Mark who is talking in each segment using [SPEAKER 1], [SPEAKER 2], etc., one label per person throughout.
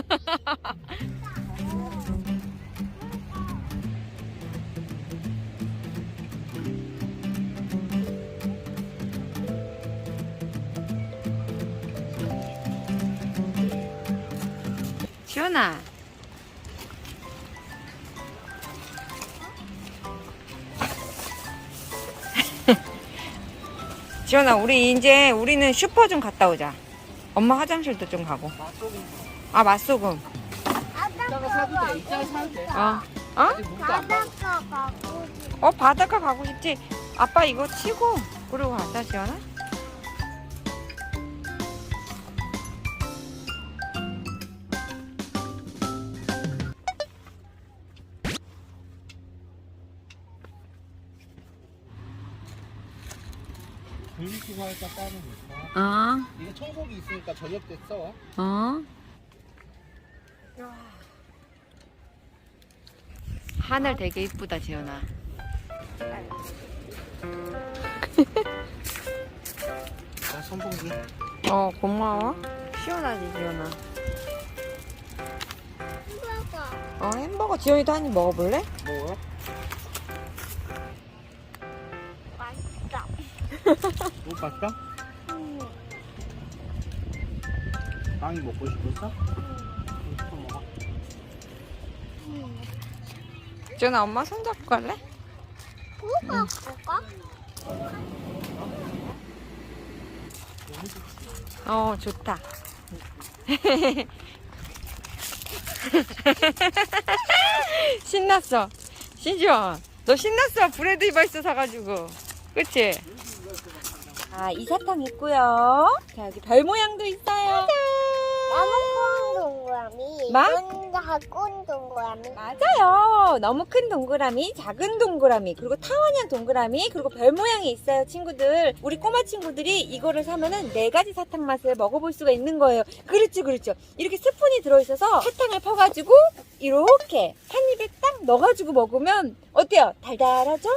[SPEAKER 1] 지연아. 지연아, 우리 이제 우리는 슈퍼 좀 갔다 오자. 엄마 화장실도 좀 가고. 아, 맛소금.
[SPEAKER 2] 이따가 사도 돼. 이따가 사도 돼.
[SPEAKER 1] 어. 어?
[SPEAKER 3] 바닷가 가고 싶어.
[SPEAKER 1] 어, 바닷가 가고 싶지? 아빠 이거 치고, 그러고 가자, 지연아.
[SPEAKER 2] 분리수거 할까 따로 있어.
[SPEAKER 1] 어,
[SPEAKER 2] 이거 청소기 있으니까 저녁 때 써.
[SPEAKER 1] 어. 하늘 되게 이쁘다, 지연아.
[SPEAKER 2] 나 선풍기.
[SPEAKER 1] 어, 고마워. 시원하지, 지연아.
[SPEAKER 3] 햄버거.
[SPEAKER 1] 어, 햄버거 지연이도 한 입 먹어볼래?
[SPEAKER 2] 뭐?
[SPEAKER 3] 맛있어.
[SPEAKER 2] 못 봤어?
[SPEAKER 3] 음.
[SPEAKER 2] 빵이 먹고 싶었어?
[SPEAKER 1] 지연아, 엄마 손잡고 갈래?
[SPEAKER 3] 뭐가 볼까?
[SPEAKER 1] 어, 좋다. 신났어. 신지원, 너 신났어. 브레드 이발스 사가지고. 그치? 아, 이 사탕 있고요. 자, 여기 별 모양도 있어요.
[SPEAKER 3] 큰 동그라미.
[SPEAKER 1] 마?
[SPEAKER 3] 이건 작은 동그라미.
[SPEAKER 1] 맞아요. 너무 큰 동그라미, 작은 동그라미, 그리고 타원형 동그라미, 그리고 별 모양이 있어요, 친구들. 우리 꼬마 친구들이 이거를 사면은 네 가지 사탕 맛을 먹어볼 수가 있는 거예요. 그렇죠, 그렇죠. 이렇게 스푼이 들어있어서 사탕을 퍼가지고 이렇게 한 입에 딱 넣어가지고 먹으면 어때요? 달달하죠?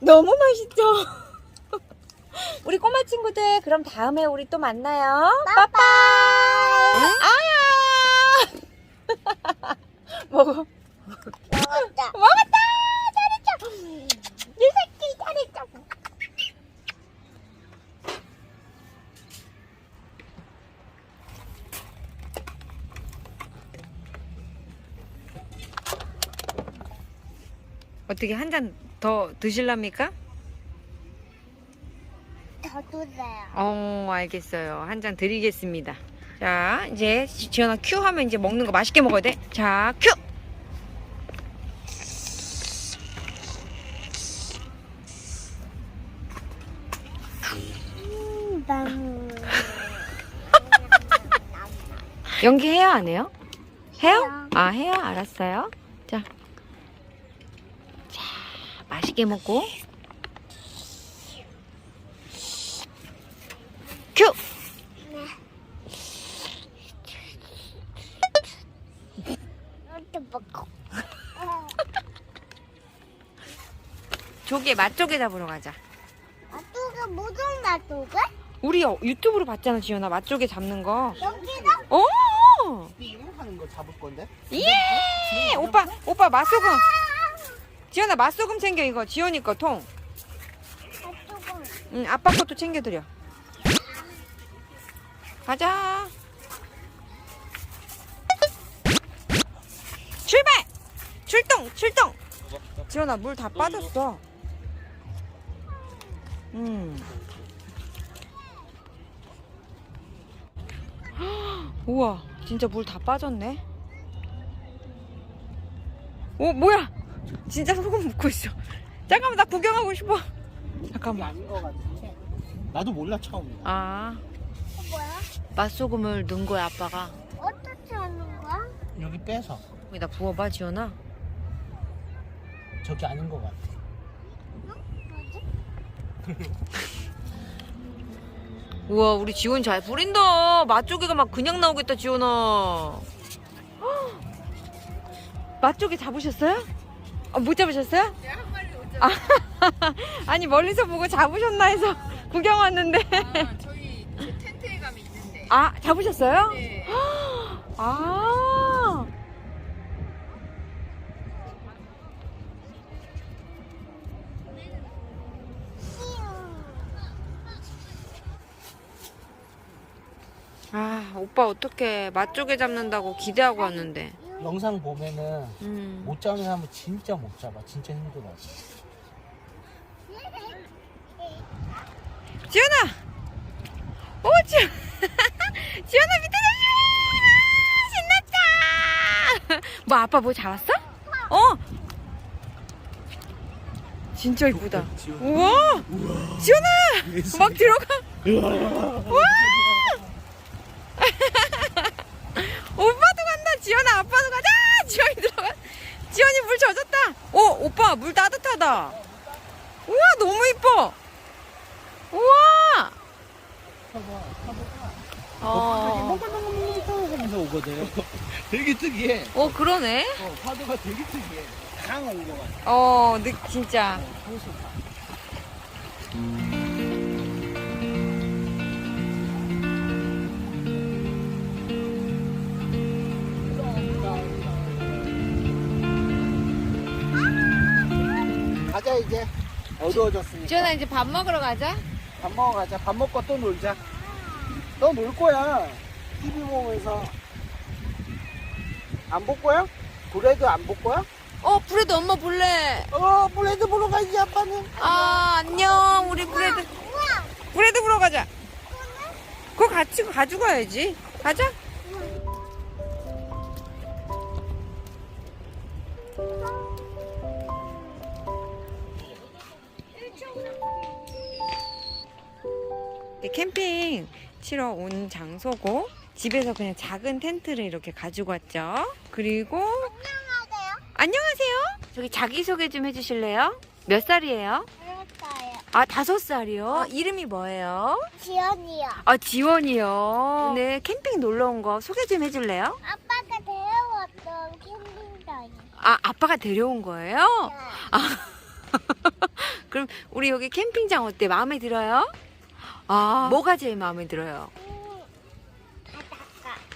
[SPEAKER 1] 너무 맛있죠? 우리 꼬마 친구들, 그럼 다음에 우리 또 만나요. 빠빠! 아야! 먹어.
[SPEAKER 3] 먹었다.
[SPEAKER 1] 먹었다! 잘했죠? 이 새끼 잘했죠? 어떻게 한 잔 더 드실랍니까?
[SPEAKER 3] 더 주세요.
[SPEAKER 1] 어, 알겠어요. 한 잔 드리겠습니다. 자, 이제 지연아 큐 하면 이제 먹는 거 맛있게 먹어야 돼. 자, 큐!
[SPEAKER 3] 음,
[SPEAKER 1] 연기해요, 안 해요? 해요? 아, 해요? 알았어요. 자. 자, 맛있게 먹고. 큐!
[SPEAKER 3] 먹고.
[SPEAKER 1] 조개, 맛조개 잡으러 가자.
[SPEAKER 3] 맛조개 무슨 맛조개?
[SPEAKER 1] 우리 어- 유튜브로 봤잖아, 지연아. 맛조개 잡는 거.
[SPEAKER 3] 여기다
[SPEAKER 1] 오!
[SPEAKER 2] 삥 하는 거 잡을 건데?
[SPEAKER 1] 예! 오빠, 오빠 맛소금. 지연아, 맛소금 챙겨, 이거. 지연이 거 통.
[SPEAKER 3] 맛조개.
[SPEAKER 1] 응, 아빠 것도 챙겨드려. 가자. 출발! 출동! 출동! 지연아, 물 다 빠졌어. 음. 우와, 진짜 물 다 빠졌네. 오, 뭐야? 진짜 소금 묻고 있어. 잠깐만, 나 구경하고 싶어. 잠깐만.
[SPEAKER 2] 아닌 거 같은데. 나도 몰라 처음.
[SPEAKER 1] 아,
[SPEAKER 3] 어, 뭐야?
[SPEAKER 1] 맛소금을 넣은 거야, 아빠가.
[SPEAKER 3] 어떻게 하는 거야?
[SPEAKER 2] 여기 빼서.
[SPEAKER 1] 여기다 부어봐, 지연아.
[SPEAKER 2] 저기 아닌 거 같아.
[SPEAKER 3] 뭐지?
[SPEAKER 1] 우와, 우리 지원 잘 부린다. 맛조개가 막 그냥 나오겠다, 지원아. 헉! 맛조개 잡으셨어요? 어, 못 잡으셨어요?
[SPEAKER 4] 네, 한 마리 못 잡았어요.
[SPEAKER 1] 아니, 멀리서 보고 잡으셨나 해서 구경 왔는데.
[SPEAKER 4] 아, 저희 텐트에 가면 있는데.
[SPEAKER 1] 아, 잡으셨어요?
[SPEAKER 4] 네.
[SPEAKER 1] 아. 아, 오빠 어떻게 맛조개 잡는다고 기대하고 왔는데.
[SPEAKER 2] 영상 보면은
[SPEAKER 1] 음.
[SPEAKER 2] 못 잡는 사람은 진짜 못 잡아. 진짜 힘들어.
[SPEAKER 1] 지연아! 오, 지연! 지연아, 밑에 신났다! 뭐, 아빠 뭐 잡았어? 어! 진짜 이쁘다. 우와! 지연아! 막 들어가! 우와! 오빠도 간다! 지연아, 아빠도 가자! 지연이 들어가! 지연이 물 젖었다! 오, 오빠, 물 따뜻하다! 우와, 너무 이뻐! 우와! 어,
[SPEAKER 2] 하면서 오 거든. 되게 특이해.
[SPEAKER 1] 어 그러네.
[SPEAKER 2] 어, 파도가 되게 특이해. 강온것 같아.
[SPEAKER 1] 어, 느, 진짜.
[SPEAKER 2] 가자 이제. 어두워졌으니까.
[SPEAKER 1] 지연아 이제 밥 먹으러 가자.
[SPEAKER 2] 밥 먹어 가자. 밥 먹고 또 놀자. 너 놀 거야. TV 보면서. 안 볼 거야? 브레드 안 볼 거야?
[SPEAKER 1] 어, 브레드 엄마 볼래.
[SPEAKER 2] 어, 브레드 보러 가야지 아빠는.
[SPEAKER 1] 아, 안녕. 우리 브레드. 브레드 보러 가자. 그거 같이 가지고 가야지. 가자. 네, 캠핑 치러 온 장소고 집에서 그냥 작은 텐트를 이렇게 가지고 왔죠. 그리고
[SPEAKER 3] 안녕하세요.
[SPEAKER 1] 안녕하세요. 저기 자기 소개 좀 해주실래요? 몇 살이에요? 아, 다섯 살이요? 이름이 뭐예요?
[SPEAKER 3] 지연이요.
[SPEAKER 1] 아, 지원이요. 오늘 캠핑 놀러 온 거 소개 좀 해줄래요?
[SPEAKER 3] 아빠가 데려왔던 캠핑장이.
[SPEAKER 1] 아, 아빠가 데려온 거예요? 아, 그럼 우리 여기 캠핑장 어때? 마음에 들어요? 아, 뭐가 제일 마음에 들어요?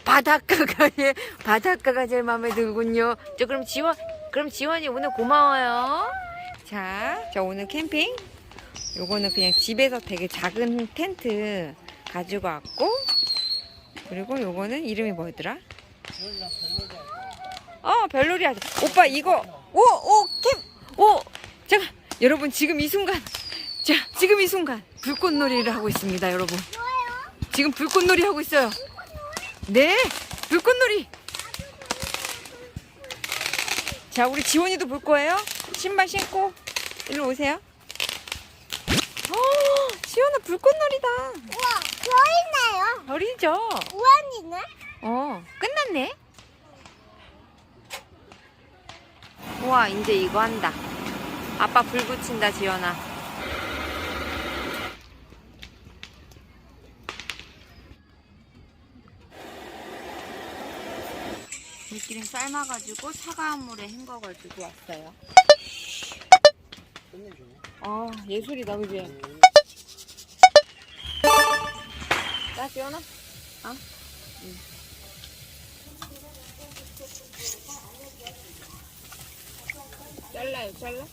[SPEAKER 3] 음, 바닷가.
[SPEAKER 1] 바닷가가 예, 바닷가가 제일 마음에 들군요. 저 그럼 지원 그럼 지원이 오늘 고마워요. 자, 자 오늘 캠핑 요거는 그냥 집에서 되게 작은 텐트 가지고 왔고 그리고 요거는 이름이 뭐였더라? 어, 별놀이 하자. 오빠 이거 오, 오, 캠. 오. 잠깐. 여러분 지금 이 순간 자, 지금 이 순간 불꽃놀이를 하고 있습니다, 여러분. 지금 불꽃놀이 하고 있어요. 네, 불꽃놀이. 자, 우리 지원이도 볼 거예요. 신발 신고 일로 오세요. 어, 지원아 불꽃놀이다.
[SPEAKER 3] 우와, 저 있네요.
[SPEAKER 1] 어리죠?
[SPEAKER 3] 우원이네.
[SPEAKER 1] 어, 끝났네. 우와, 이제 이거 한다. 아빠 불 붙인다, 지연아. 들기름 삶아가지고 차가운 물에 헹궈가지고 왔어요.
[SPEAKER 2] 끝내주네.
[SPEAKER 1] 아, 예술이다, 그지? 자, 지연아. 어? 응. 잘라요, 잘라?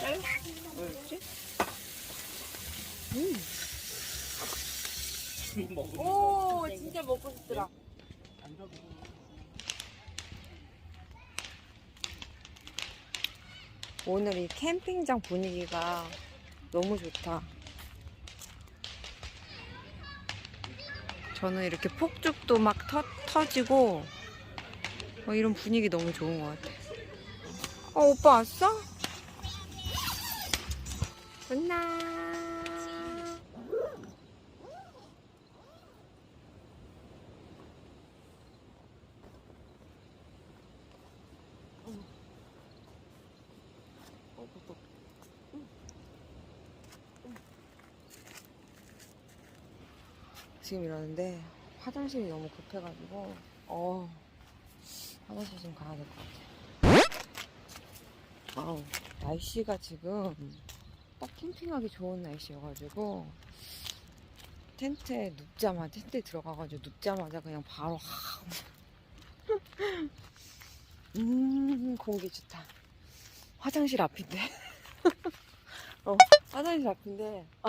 [SPEAKER 1] 잘라? 그렇지?
[SPEAKER 2] 먹어.
[SPEAKER 1] 오, 진짜 먹고 싶더라. 오늘 이 캠핑장 분위기가 너무 좋다. 저는 이렇게 폭죽도 막 터, 터지고 어, 이런 분위기 너무 좋은 것 같아. 어, 오빠 왔어? 굿나. 지금 이러는데 화장실이 너무 급해가지고 어 화장실 좀 가야 될 것 같아. 아우 날씨가 지금 딱 캠핑하기 좋은 날씨여가지고 텐트에 눕자마자 텐트에 들어가가지고 눕자마자 그냥 바로 하. 음 공기 좋다. 화장실 앞인데. 어 화장실 앞인데. 아,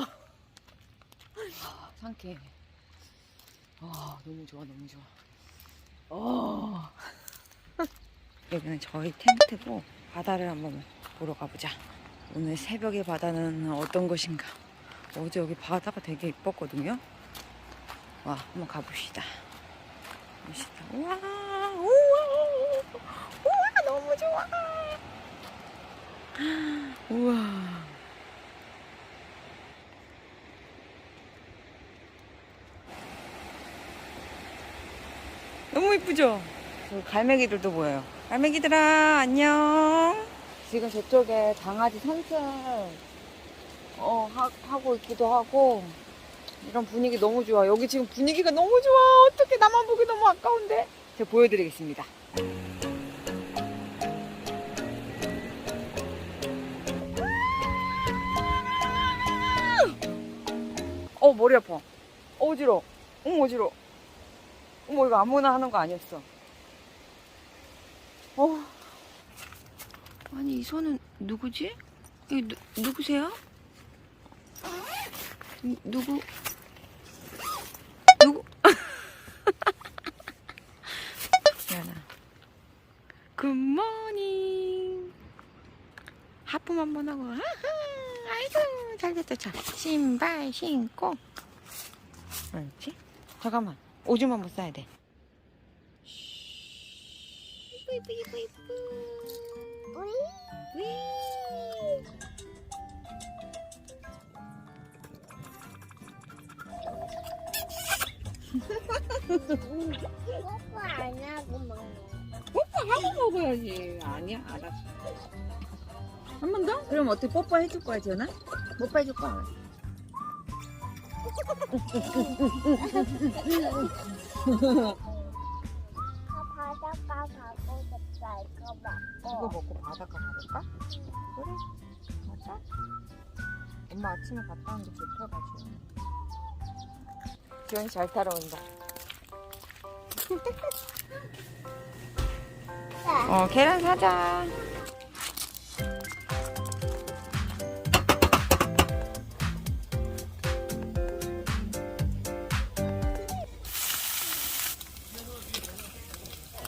[SPEAKER 1] 상쾌해. 아, 너무 좋아, 너무 좋아. 어. 여기는 저희 텐트고 바다를 한번 보러 가보자. 오늘 새벽의 바다는 어떤 것인가? 어제 여기 바다가 되게 이뻤거든요. 와, 한번 가봅시다. 멋있다. 우와, 우와, 우와, 너무 좋아. 우와. 이쁘죠? 저 갈매기들도 보여요. 갈매기들아, 안녕. 지금 저쪽에 강아지 산책, 어, 하, 하고 있기도 하고, 이런 분위기 너무 좋아. 여기 지금 분위기가 너무 좋아. 어떻게 나만 보기 너무 아까운데? 제가 보여드리겠습니다. 어, 머리 아파. 어, 어지러워. 응, 어지러워. 어머, 이거 아무나 하는 거 아니었어. 어. 아니, 이 손은 누구지? 이 누, 누구세요? 누, 누구? 누구? 미안아. 굿모닝. 하품 한번 하고, 아하, 아이고, 잘 됐다, 자. 신발 신고. 그렇지? 잠깐만. 오줌 한번 싸야 돼. 이쁘, 이쁘, 이쁘, 이쁘.
[SPEAKER 3] 우리
[SPEAKER 1] 위.
[SPEAKER 3] 뽀뽀 안 하고 먹는
[SPEAKER 1] 뽀뽀 하고 먹어야지. 아니야, 알았어. 한 번 더? 그럼 어떻게 뽀뽀 해줄 거야, 지연아? 뽀뽀 해줄 거야.
[SPEAKER 3] 다 바닷가 가고 싶다 이거
[SPEAKER 1] 이거
[SPEAKER 3] 먹고
[SPEAKER 1] 바닷가 가볼까? 그래, 가자. 엄마 아침에 갔다 왔는데 좋더라고. 지연이 잘 따라온다. 어, 계란 사자.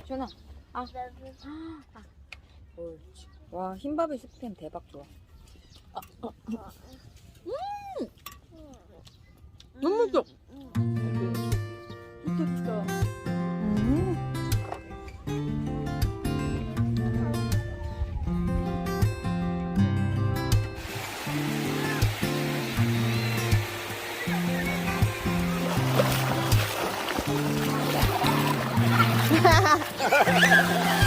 [SPEAKER 1] 준아, 아. 옳지. 와, 흰밥에 스팸 대박 좋아. 음! 너무 맛있 Ha ha ha ha!